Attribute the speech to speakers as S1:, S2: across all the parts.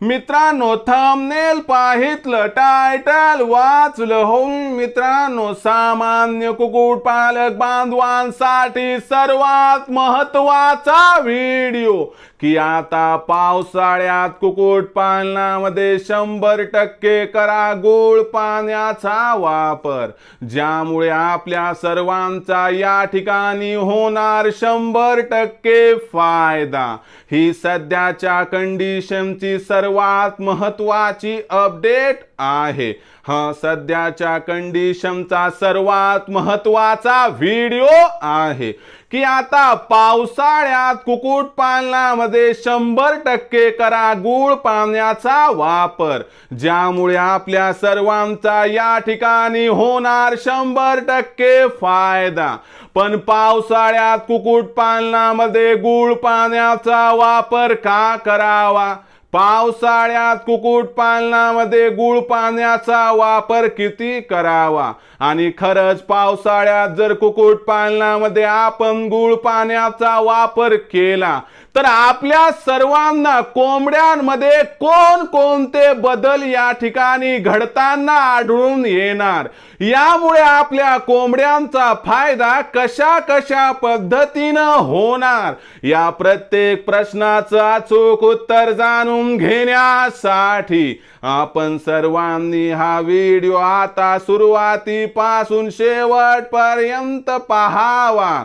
S1: मित्रांनो thumbnail पाहितलं title वाचलं हो मित्रांनो सामान्य कुक्कुट पालक बांधवांसाठी सर्वात महत्त्वाचा व्हिडिओ की आता पावसाळ्यात कुक्कुट पालनामध्ये शंभर टक्के करा गोड पाण्याचा वापर. ज्यामुळे आपल्या सर्वांचा या ठिकाणी होणार शंभर टक्के फायदा. ही सध्याच्या कंडिशनची सर्व सर्वात महत्वाची अपडेट आहे. हा सध्याच्या कंडिशनचा सर्वात महत्त्वाचा व्हिडिओ आहे. की आता पावसाळ्यात कुक्कुटपालनामध्ये शंभर टक्के करा गुळ पाण्याचा वापर ज्यामुळे आपल्या सर्वांचा या ठिकाणी होणार शंभर टक्के फायदा. पण पावसाळ्यात कुक्कुटपालनामध्ये गुळ पाण्याचा वापर का करावा? पावसाळ्यात कुक्कुट पालनामध्ये गुळ पाण्याचा वापर किती करावा? आणि खरंच पावसाळ्यात जर कुक्कुट पालनामध्ये आपण गुळ पाण्याचा वापर केला तर आपल्या सर्वांना कोंबड्यांमध्ये कोण कोणते बदल या ठिकाणी घडताना आढळून येणार? यामुळे आपल्या कोंबड्यांचा फायदा कशा कशा पद्धतीनं होणार? या प्रत्येक प्रश्नाचं अचूक उत्तर जाणून घेण्यासाठी आपण सर्वांनी हा व्हिडिओ आता सुरुवातीपासून शेवटपर्यंत पाहावा.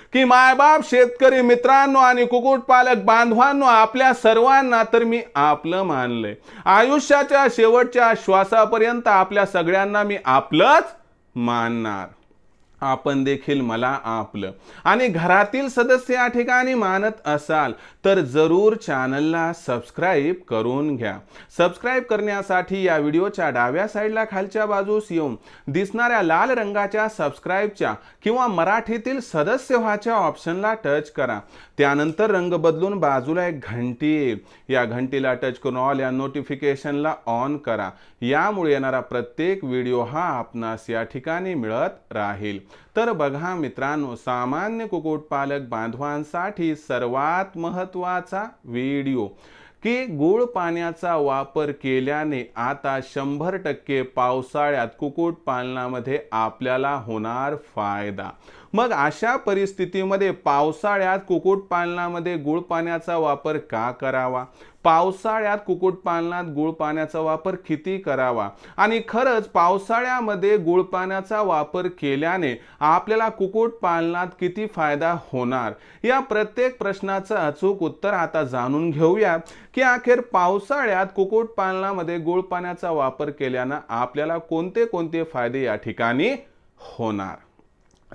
S1: की मायबाप शेतकरी मित्रांनो आणि कुक्कुटपालक बांधवांनो आपल्या सर्वांना तर मी आपलं मानलंय. आयुष्याच्या शेवटच्या श्वासापर्यंत आपल्या सगळ्यांना मी आपलंच मानणार. आपण देखील मला आपलं. आणि घरातील सदस्य या ठिकाणी मानत असाल तर जरूर चॅनलला सबस्क्राईब करून घ्या. सबस्क्राईब करण्यासाठी या व्हिडिओच्या डाव्या साईडला खालच्या बाजूस येऊन दिसणाऱ्या लाल रंगाच्या सबस्क्राईबच्या किंवा मराठीतील सदस्य व्हाच्या ऑप्शनला टच करा. त्यानंतर रंग बदलून बाजूला एक घंटी येईल. या घंटीला टच करून ऑल या नोटिफिकेशनला ऑन करा. यामुळे येणारा प्रत्येक व्हिडिओ हा आपणास या ठिकाणी मिळत राहील. तर बघा मित्रांनो सामान्य कुक्कुटपालक बांधवांसाठी सर्वात महत्त्वाचा व्हिडिओ. की गुळ पाण्याचा वापर केल्याने आता शंभर टक्के पावसाळ्यात कुक्कुटपालनामध्ये आपल्याला होणार फायदा. मग अशा परिस्थितीमध्ये पावसाळ्यात कुक्कुटपालनामध्ये गुळ पाण्याचा वापर का करावा? पावसाळ्यात कुक्कुटपालनात गुळपाण्याचा गुळ पाण्याचा वापर किती करावा? आणि खरंच पावसाळ्यामध्ये गुळ पाण्याचा वापर केल्याने आपल्याला कुक्कुटपालनात किती फायदा होणार? या प्रत्येक प्रश्नाचं अचूक उत्तर आता जाणून घेऊया की अखेर पावसाळ्यात कुक्कुटपालनामध्ये गुळ पाण्याचा वापर केल्यानं आपल्याला कोणते कोणते फायदे या ठिकाणी होणार?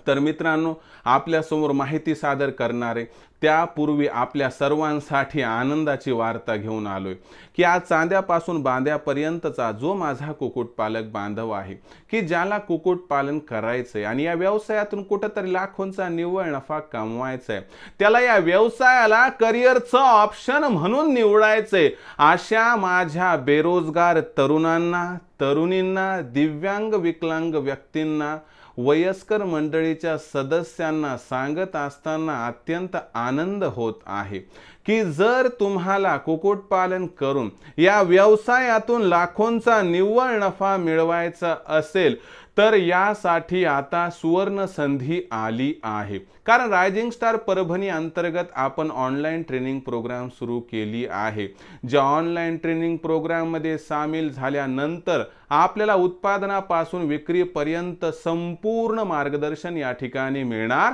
S1: तर मित्रांनो आपल्यासमोर माहिती सादर करणारे त्यापूर्वी आपल्या सर्वांसाठी आनंदाची वार्ता घेऊन आलोय की आज चांद्यापासून बांद्यापर्यंतचा जो माझा कुक्कुटपालक बांधव आहे की ज्याला कुक्कुटपालन करायचंय आणि या व्यवसायातून कुठंतरी लाखोंचा निव्वळ नफा कमवायचा आहे त्याला या व्यवसायाला करिअरचं ऑप्शन म्हणून निवडायचंय अशा माझ्या बेरोजगार तरुणांना तरुणींना दिव्यांग विकलांग व्यक्तींना वयस्कर मंडळीच्या सदस्यांना सांगत असताना अत्यंत आनंद होत आहे की जर तुम्हाला कुक्कुटपालन करून या व्यवसायातून लाखोंचा निव्वळ नफा मिळवायचा असेल तर यासाठी आता सुवर्ण संधी आली आहे. कारण रायझिंग स्टार परभणी अंतर्गत आपण ऑनलाईन ट्रेनिंग प्रोग्राम सुरू केली आहे. ज्या ऑनलाईन ट्रेनिंग प्रोग्राममध्ये सामील झाल्यानंतर आपल्याला उत्पादनापासून विक्रीपर्यंत संपूर्ण मार्गदर्शन या ठिकाणी मिळणार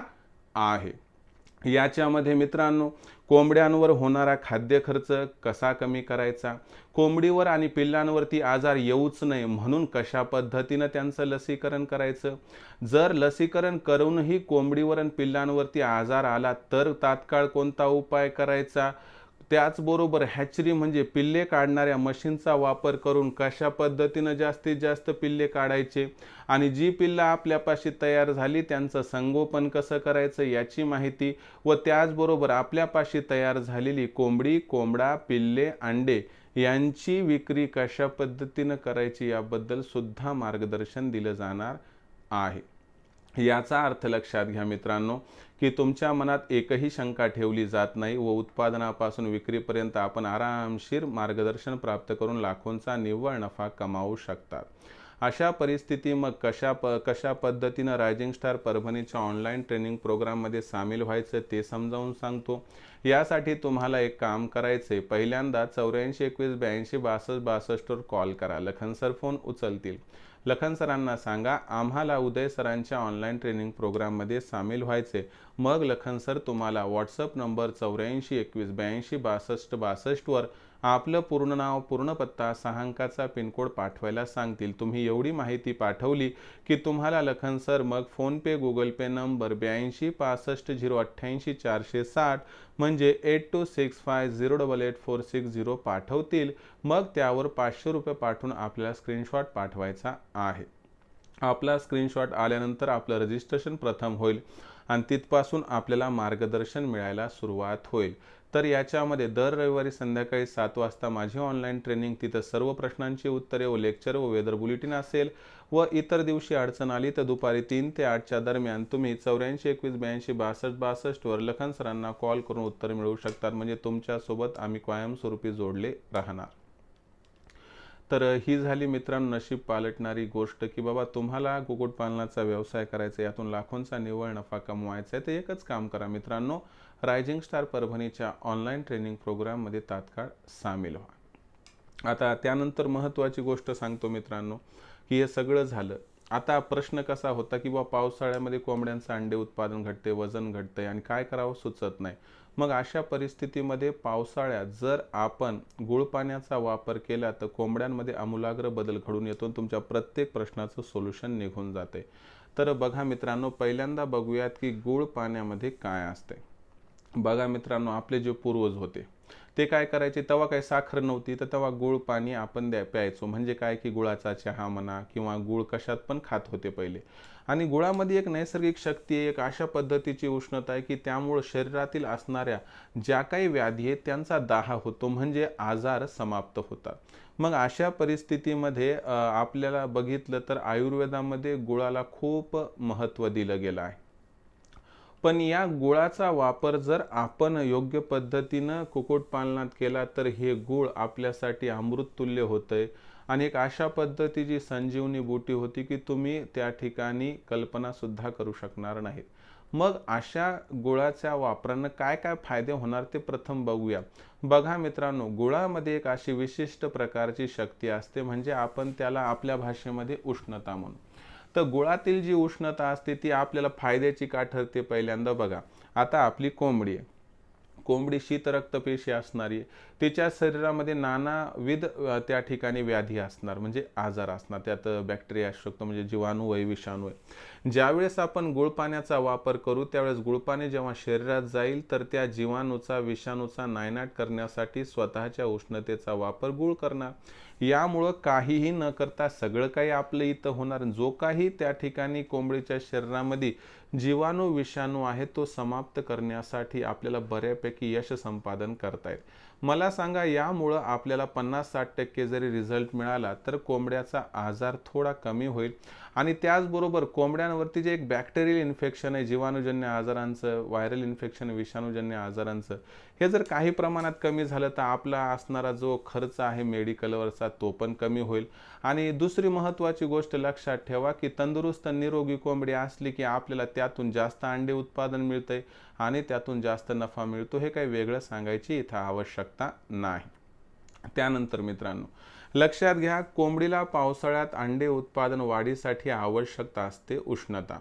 S1: आहे. याच्यामध्ये मित्रांनो कोंबड्यांवर होणारा खाद्य खर्च कसा कमी करायचा? कोंबडीवर आणि पिल्लांवरती आजार येऊच नये म्हणून कशा पद्धतीनं त्यांचं लसीकरण करायचं? जर लसीकरण करूनही कोंबडीवर आणि पिल्लांवरती आजार आला तर तात्काळ कोणता उपाय करायचा? त्याचबरोबर हॅचरी म्हणजे पिल्ले काढणाऱ्या मशीनचा वापर करून कशा पद्धतीनं जास्तीत जास्त पिल्ले काढायचे आणि जी पिल्लं आपल्यापाशी तयार झाली त्यांचं संगोपन कसं करायचं याची माहिती व त्याचबरोबर आपल्यापाशी तयार झालेली कोंबडी कोंबडा पिल्ले अंडे यांची विक्री कशा पद्धतीनं करायची याबद्दल सुद्धा मार्गदर्शन दिलं जाणार आहे. याचा अर्थ लक्षात घ्या मित्रांनो की तुमच्या मनात एकही शंका ठेवली जात नाही व उत्पादनापासून विक्रीपर्यंत आपण आरामशीर मार्गदर्शन प्राप्त करून लाखोंचा निव्वळ नफा कमावू शकतात. अशा परिस्थिती मग कशा प कशा पद्धतीनं रायझिंग स्टार परभणीच्या ऑनलाईन ट्रेनिंग प्रोग्राममध्ये सामील व्हायचं ते समजावून सांगतो. यासाठी तुम्हाला एक काम करायचे पहिल्यांदा चौऱ्याऐंशी एकवीस ब्याऐंशी बासष्ट बासष्टवर कॉल करा. लखन सर फोन उचलतील. लखन सरांना सांगा आम्हाला उदय सरांच्या ऑनलाईन ट्रेनिंग प्रोग्राममध्ये सामील व्हायचे. मग लखन सर तुम्हाला व्हॉट्सअप नंबर चौऱ्याऐंशी एकवीस ब्याऐंशी बासष्ट बासष्टवर आपलं पूर्ण नाव पूर्ण पत्ता सहा अंकाचा पिनकोड पाठवायला सांगतील. तुम्ही एवढी माहिती पाठवली की तुम्हाला लखन सर मग फोनपे गुगल पे नंबर ब्याऐंशी पासष्ट झिरो अठ्ठ्याऐंशी चारशे साठ म्हणजे eight two six five zero double eight four six zero पाठवतील. मग त्यावर पाचशे रुपये पाठवून आपल्याला स्क्रीनशॉट पाठवायचा आहे. आपला स्क्रीनशॉट आल्यानंतर आपलं रजिस्ट्रेशन प्रथम होईल आणि तिथपासून आपल्याला मार्गदर्शन मिळायला सुरुवात होईल. तर याच्यामध्ये दर रविवारी संध्याकाळी सात वाजता माझी ऑनलाईन ट्रेनिंग तिथं सर्व प्रश्नांची उत्तरे व लेक्चर व वेदर बुलेटिन असेल व इतर दिवशी अडचण आली तर दुपारी तीन ते आठच्या दरम्यान तुम्ही चौऱ्याऐंशी एकवीस ब्याऐंशी बासष्ट बासष्टवर लखन सरांना कॉल करून उत्तर मिळवू शकतात. म्हणजे तुमच्यासोबत आम्ही कायमस्वरूपी जोडले राहणार. तर ही झाली मित्रांनो नशीब पालटणारी गोष्ट की बाबा तुम्हाला कुक्कुटपालनाचा व्यवसाय करायचा यातून लाखोंचा निव्वळ नफा कमवायचा आहे तर एकच काम करा मित्रांनो. रायझिंग स्टार परभणीच्या ऑनलाईन ट्रेनिंग प्रोग्राममध्ये तात्काळ सामील व्हा. आता त्यानंतर महत्त्वाची गोष्ट सांगतो मित्रांनो की हे सगळं झालं. आता प्रश्न कसा होता की बा पावसाळ्यामध्ये कोंबड्यांचं अंडे उत्पादन घटते वजन घटतंय आणि काय करावं सुचत नाही. मग अशा परिस्थितीमध्ये पावसाळ्यात जर आपण गुळ पाण्याचा वापर केला तर कोंबड्यांमध्ये आमूलाग्र बदल घडून येतो तुमच्या प्रत्येक प्रश्नाचं सोल्युशन निघून जाते. तर बघा मित्रांनो पहिल्यांदा बघूयात की गुळ पाण्यामध्ये काय असते. बघा मित्रांनो आपले जे पूर्वज होते ते काय करायचे? तेव्हा काही साखर नव्हती तर तेव्हा गुळ पाणी आपण द्या प्यायचो. म्हणजे काय की गुळाचा चहा म्हणा किंवा गुळ कशात पण खात होते पहिले. आणि गुळामध्ये एक नैसर्गिक शक्ती आहे एक अशा पद्धतीची उष्णता आहे की त्यामुळं शरीरातील असणाऱ्या ज्या काही व्याधी आहेत त्यांचा दाह होतो म्हणजे आजार समाप्त होतात. मग अशा परिस्थितीमध्ये आपल्याला बघितलं तर आयुर्वेदामध्ये गुळाला खूप महत्त्व दिलं गेलं आहे. पण या गुळाचा वापर जर आपण योग्य पद्धतीनं कुक्कुटपालनात केला तर हे गुळ आपल्यासाठी अमृततुल्य होतंय. आणि एक अशा पद्धतीची संजीवनी बुटी होती की तुम्ही त्या ठिकाणी कल्पनासुद्धा करू शकणार नाहीत. मग अशा गुळाच्या वापरानं काय काय फायदे होणार ते प्रथम बघूया. बघा मित्रांनो गुळामध्ये एक अशी विशिष्ट प्रकारची शक्ती असते म्हणजे आपण त्याला आपल्या भाषेमध्ये उष्णता म्हणू. तर गुळातील जी उष्णता असते ती आपल्याला फायद्याची का ठरते पहिल्यांदा बघा. आता आपली कोंबडी आहे. कोंबडी शीत रक्तपेशी असणारी तिच्या शरीरामध्ये नानाविध त्या ठिकाणी व्याधी असणार म्हणजे आजार असणार. त्यात बॅक्टेरिया असू शकतो म्हणजे जीवाणू आहे विषाणू आहे. ज्यावेळेस आपण गुळपाण्याचा वापर करू त्यावेळेस गुळपाणी जेव्हा शरीरात जाईल तर त्या जीवाणूचा विषाणूचा नायनाट करण्यासाठी स्वतःच्या उष्णतेचा वापर गुळ करणार. यामुळं काहीही न करता सगळं काही आपलं इथं होणार. जो काही त्या ठिकाणी कोंबडीच्या शरीरामध्ये जीवाणू विषाणू आहे तो समाप्त करण्यासाठी आपल्याला बऱ्यापैकी यश संपादन करता येईल. मला सांगा यामुळं आपल्याला पन्नास साठ टक्के जरी रिझल्ट मिळाला तर कोंबड्याचा आजार थोडा कमी होईल. आणि त्याचबरोबर कोंबड्यांवरती जे एक बॅक्टेरियल इन्फेक्शन आहे जीवाणूजन्य आजारांचं व्हायरल इन्फेक्शन विषाणूजन्य आजारांचं हे जर काही प्रमाणात कमी झालं तर आपला असणारा जो खर्च आहे मेडिकलवरचा तो पण कमी होईल. आणि दुसरी महत्त्वाची गोष्ट लक्षात ठेवा की तंदुरुस्त निरोगी कोंबडी असली की आपल्याला त्यातून जास्त अंडे उत्पादन मिळतंय आणि त्यातून जास्त नफा मिळतो हे काही वेगळं सांगायची इथं आवश्यकता नाही. त्यानंतर मित्रांनो लक्षात घ्या कोंबडीला पावसाळ्यात अंडे उत्पादन वाढीसाठी आवश्यकता असते उष्णता.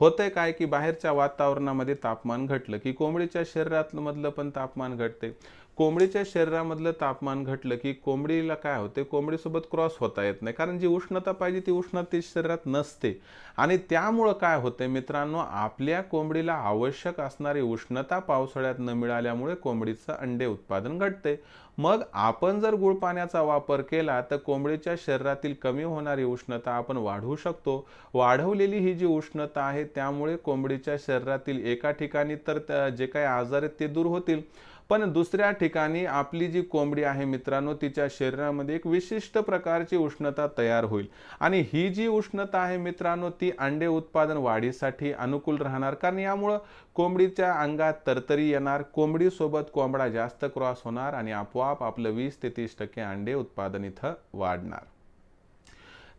S1: होतंय काय की बाहेरच्या वातावरणामध्ये तापमान घटलं की कोंबडीच्या शरीरातमधलं पण तापमान घटते कोंबडीच्या शरीरामधलं तापमान घटलं की कोंबडीला काय होते कोंबडीसोबत क्रॉस होता येत नाही. कारण जी उष्णता पाहिजे ती उष्णते शरीरात नसते. आणि त्यामुळं काय होते मित्रांनो? आपल्या कोंबडीला आवश्यक असणारी उष्णता पावसाळ्यात न मिळाल्यामुळे कोंबडीचं अंडे उत्पादन घटते मग आपण जर गुळ पाण्याचा वापर केला तर कोंबडीच्या शरीरातील कमी होणारी उष्णता आपण वाढवू शकतो. वाढवलेली ही जी उष्णता आहे त्यामुळे कोंबडीच्या शरीरातील एका ठिकाणी तर जे काही आजार आहेत ते दूर होतील. पण दुसऱ्या ठिकाणी आपली जी कोंबडी आहे मित्रांनो तिच्या शरीरामध्ये एक विशिष्ट प्रकारची उष्णता तयार होईल. आणि ही जी उष्णता आहे मित्रांनो ती अंडे उत्पादन वाढीसाठी अनुकूल राहणार. कारण यामुळं कोंबडीच्या अंगात तरतरी येणार कोंबडीसोबत कोंबडा जास्त क्रॉस होणार आणि आपोआप आपलं वीस ते तीस टक्के अंडे उत्पादन इथं वाढणार.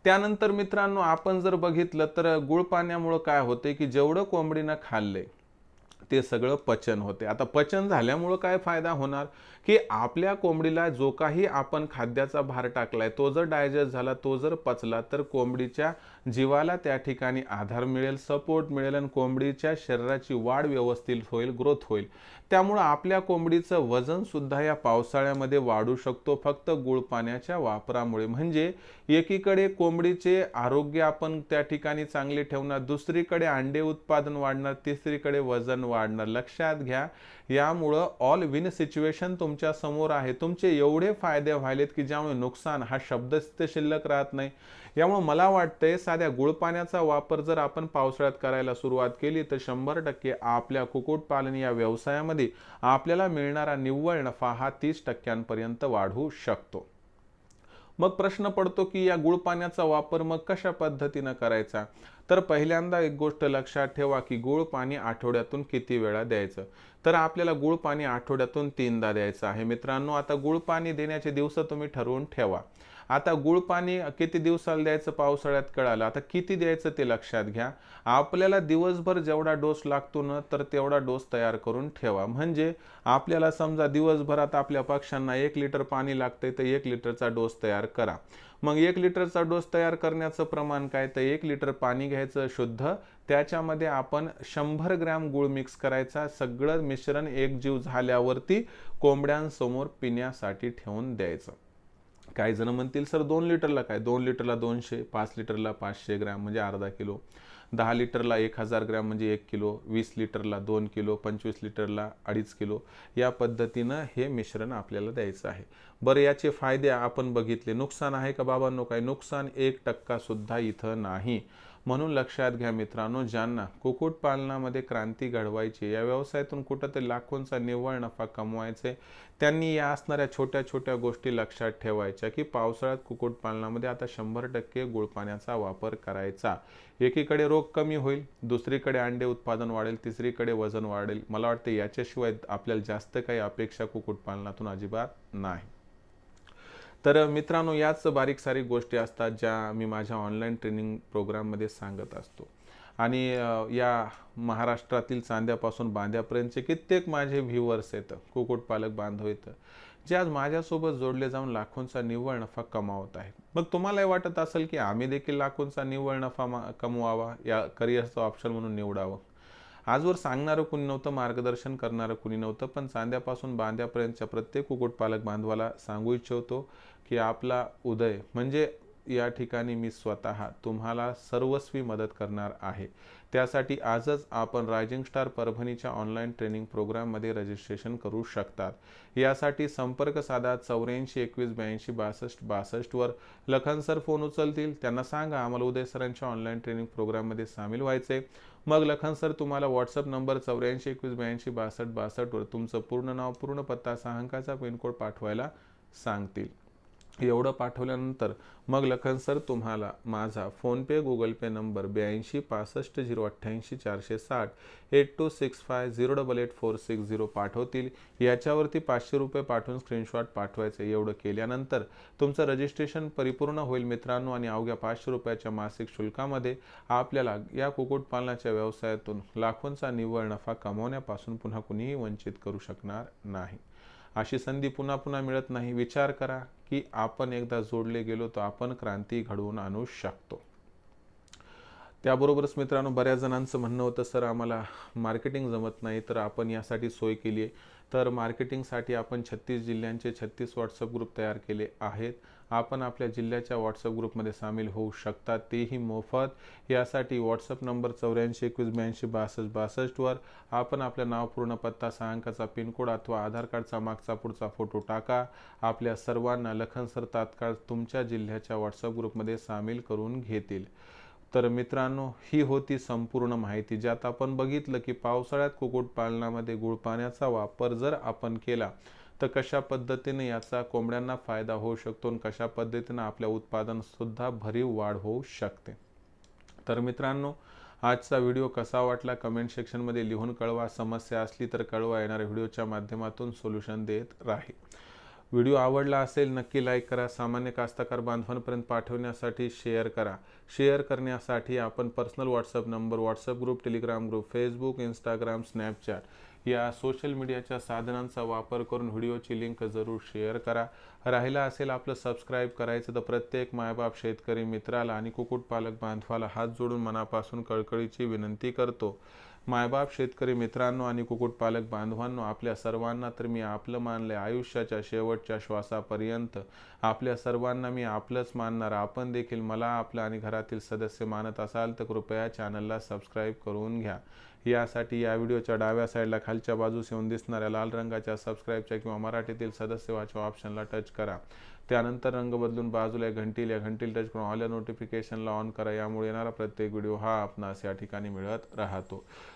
S1: त्यानंतर मित्रांनो आपण जर बघितलं तर गुळ पाण्यामुळं काय होते की जेवढं कोंबडीनं खाल्लंय ते सगळं पचन होते. आता पचन झाल्यामुळं काय फायदा होणार? की आपल्या कोंबडीला जो काही आपण खाद्याचा भार टाकलाय तो जर डायजेस्ट झाला तो जर पचला तर कोंबडीच्या जीवाला त्या ठिकाणी आधार मिळेल सपोर्ट मिळेल आणि कोंबडीच्या शरीराची वाढ व्यवस्थित होईल ग्रोथ होईल. त्यामुळं आपल्या कोंबडीचं वजन सुद्धा या पावसाळ्यामध्ये वाढू शकतो. फक्त गुळ पाण्याच्या वापरामुळे. म्हणजे एकीकडे कोंबडीचे आरोग्य आपण त्या ठिकाणी चांगले ठेवणार दुसरीकडे अंडे उत्पादन वाढणार तिसरीकडे वजन वाढणार. लक्षात घ्या यामुळं ऑल विन सिच्युएशन तुमच्यासमोर आहे. तुमचे एवढे फायदे व्हायलेत की ज्यामुळे नुकसान हा शब्दच शिल्लक राहत नाही. यामुळे मला वाटतंय साध्या गुळपाण्याचा वापर जर आपण पावसाळ्यात करायला सुरुवात केली तर शंभर टक्के आपल्या कुक्कुटपालन या व्यवसायामध्ये आपल्याला मिळणारा निव्वळ नफा हा तीस टक्क्यांपर्यंत वाढू शकतो. मग प्रश्न पडतो की या गुळ पाण्याचा वापर मग कशा पद्धतीनं करायचा? तर पहिल्यांदा एक गोष्ट लक्षात ठेवा की गुळ पाणी आठवड्यातून किती वेळा द्यायचं? तर आपल्याला गुळ पाणी आठवड्यातून तीनदा द्यायचं आहे. मित्रांनो आता गुळ पाणी देण्याचे दिवस तुम्ही ठरवून ठेवा. आता गुळ पाणी किती दिवसाला द्यायचं पावसाळ्यात कळालं. आता किती द्यायचं ते लक्षात घ्या. आपल्याला दिवसभर जेवढा डोस लागतो ना तर तेवढा डोस तयार करून ठेवा. म्हणजे आपल्याला समजा दिवसभरात आपल्या पक्ष्यांना एक लिटर पाणी लागतंय तर एक लिटरचा डोस तयार करा. मग एक लिटरचा डोस तयार करण्याचं प्रमाण काय? तर एक लिटर पाणी घ्यायचं शुद्ध. त्याच्यामध्ये आपण शंभर ग्रॅम गुळ मिक्स करायचा. सगळं मिश्रण एकजीव झाल्यावरती कोंबड्यांसमोर पिण्यासाठी ठेवून द्यायचं. काही जण म्हणतील सर दोन लिटरला काय? दोन लिटरला दोनशे पाच लिटरला पाचशे ग्रॅम म्हणजे अर्धा किलो. दहा लिटरला एक हजार ग्रॅम म्हणजे एक किलो. वीस लिटरला दोन किलो पंचवीस लिटरला अडीच किलो. या पद्धतीनं हे मिश्रण आपल्याला द्यायचं आहे. बरं याचे फायदे आपण बघितले. नुकसान आहे का बाबांनो? काय? नुकसान एक टक्का सुद्धा इथं नाही. म्हणून लक्षात घ्या मित्रांनो ज्यांना कुक्कुटपालनामध्ये क्रांती घडवायची या व्यवसायातून कुठं ते लाखोंचा निव्वळ नफा कमवायचे त्यांनी या असणाऱ्या छोट्या छोट्या गोष्टी लक्षात ठेवायच्या की पावसाळ्यात कुक्कुटपालनामध्ये आता शंभर टक्के गुळपाण्याचा वापर करायचा. एकीकडे रोग कमी होईल दुसरीकडे अंडे उत्पादन वाढेल तिसरीकडे वजन वाढेल. मला वाटतं याच्याशिवाय आपल्याला जास्त काही अपेक्षा कुक्कुटपालनातून अजिबात नाही. तर मित्रांनो याच बारीक सारीक गोष्टी असतात ज्या मी माझ्या ऑनलाईन ट्रेनिंग प्रोग्राममध्ये सांगत असतो. आणि या महाराष्ट्रातील चांद्यापासून बांध्यापर्यंतचे कित्येक माझे व्ह्युअर्स आहेत कुक्कुटपालक बांधव येतं जे आज माझ्यासोबत जोडले जाऊन लाखोंचा निव्वळ नफा कमावत आहेत. मग तुम्हालाही वाटत असेल की आम्ही देखील लाखोंचा निव्वळ नफा कमवावा या करिअरचं ऑप्शन म्हणून निवडावं? आजवर सांगणारं कुणी नव्हतं मार्गदर्शन करणारं कुणी नव्हतं पण चांद्यापासून बांध्यापर्यंतच्या प्रत्येक कुक्कुटपालक बांधवाला सांगू इच्छितो की आपला उदय म्हणजे या ठिकाणी मी स्वतः तुम्हाला सर्वस्वी मदत करणार आहे. त्यासाठी आजच आपण रायझिंग स्टार परभणीच्या ऑनलाईन ट्रेनिंग प्रोग्राममध्ये रजिस्ट्रेशन करू शकतात. यासाठी संपर्क साधा चौऱ्याऐंशी एकवीस ब्याऐंशी बासष्ट बासष्टवर. लखन सर फोन उचलतील त्यांना सांगा आम्हाला उदय सरांच्या ऑनलाईन ट्रेनिंग प्रोग्राममध्ये सामील व्हायचे मग लखन सर तुम्हाला व्हॉट्सअप नंबर चौऱ्याऐंशी एकवीस ब्याऐंशी बासष्ट बासष्टवर तुमचं पूर्ण नाव पूर्ण पत्ता सहा अंकाचा पिनकोड पाठवायला सांगतील. एवढं पाठवल्यानंतर मग लखन सर तुम्हाला माझा फोनपे गुगल पे नंबर ब्याऐंशी पासष्ट झिरो अठ्ठ्याऐंशी चारशे साठ eight two six five zero double eight four six zero पाठवतील. याच्यावरती पाचशे रुपये पाठवून स्क्रीनशॉट पाठवायचं एवढं केल्यानंतर तुमचं रजिस्ट्रेशन परिपूर्ण होईल मित्रांनो आणि अवघ्या पाचशे रुपयाच्या मासिक शुल्कामध्ये आपल्याला या कुक्कुटपालनाच्या व्यवसायातून लाखोंचा निव्वळ नफा कमवण्यापासून पुन्हा कुणीही वंचित करू शकणार नाही. अशी संधी पुन्हा पुन्हा मिळत नाही. विचार करा की आपण एकदा जोडले गेलो तर आपण क्रांती घडवून आणू शकतो. त्याबरोबरच मित्रांनो बऱ्याच जणांचं म्हणणं होतं सर आम्हाला मार्केटिंग जमत नाही तर आपण यासाठी सोय केली आहे. तर मार्केटिंगसाठी आपण छत्तीस जिल्ह्यांचे छत्तीस व्हॉट्सअप ग्रुप तयार केले आहेत. आपण आपल्या जिल्ह्याच्या व्हॉट्सअप ग्रुपमध्ये सामील होऊ शकता. तेही मोफत. यासाठी व्हॉट्सअप नंबर चौऱ्याऐंशी एकवीस ब्याऐंशी बासष्ट बासष्टवर आपण आपलं नाव पूर्ण पत्ता सहा अंकाचा पिनकोड अथवा आधार कार्डचा मागचा पुढचा फोटो टाका. आपल्या सर्वांना लखन सर तात्काळ तुमच्या जिल्ह्याच्या व्हॉट्सअप ग्रुपमध्ये सामील करून घेतील. तर मित्रांनो ही होती संपूर्ण माहिती. ज्यात आपण बघितलं की पावसाळ्यात कुक्कुटपालनामध्ये गुळपाण्याचा वापर जर आपण केला तर कशा पद्धतीने याचा कोंबड्यांना फायदा होऊ शकतो आणि कशा पद्धतीनं आपल्या उत्पादनसुद्धा भरीव वाढ होऊ शकते. तर मित्रांनो आजचा व्हिडिओ कसा वाटला कमेंट सेक्शनमध्ये लिहून कळवा. समस्या असली तर कळवा. येणाऱ्या व्हिडिओच्या माध्यमातून सोल्युशन देत राहील व्हिडिओ आवडला असेल नक्की लाईक करा. सामान्य कास्तकार बांधवांपर्यंत पाठवण्यासाठी शेअर करा. शेअर करण्यासाठी आपण personal WhatsApp number WhatsApp group Telegram group Facebook Instagram Snapchat या सोशल मीडियाच्या साधनांचा वापर करून व्हिडिओची लिंक जरूर शेअर करा. राहिला असेल आपलं सबस्क्राईब करायचं तर प्रत्येक मायबाप शेतकरी मित्राला आणि कुक्कुटपालक बांधवाला हात जोडून मनापासून कळकळीची विनंती करतो. मायबाप शेतकरी मित्रांनो आणि कुक्कुटपालक बांधवांनो आपल्या सर्वांना तर मी आपलं मानले आयुष्याच्या शेवटच्या श्वासापर्यंत आपल्या सर्वांना मी आपलंच मानणार. आपण देखील मला आपलं आणि घरातील सदस्य मानत असाल तर कृपया चॅनलला सबस्क्राईब करून घ्या. यासाठी या व्हिडिओच्या डाव्या साईडला खालच्या बाजूस येऊन दिसणाऱ्या लाल रंगाच्या सबस्क्राईबच्या किंवा मराठीतील सदस्य वाचवा ऑप्शनला टच करा. त्यानंतर रंग बदलून बाजूला घंटील या घंटील टच करून ऑल नोटिफिकेशनला ऑन करा. यामुळे येणारा प्रत्येक व्हिडिओ हा आपणास या ठिकाणी मिळत राहतो.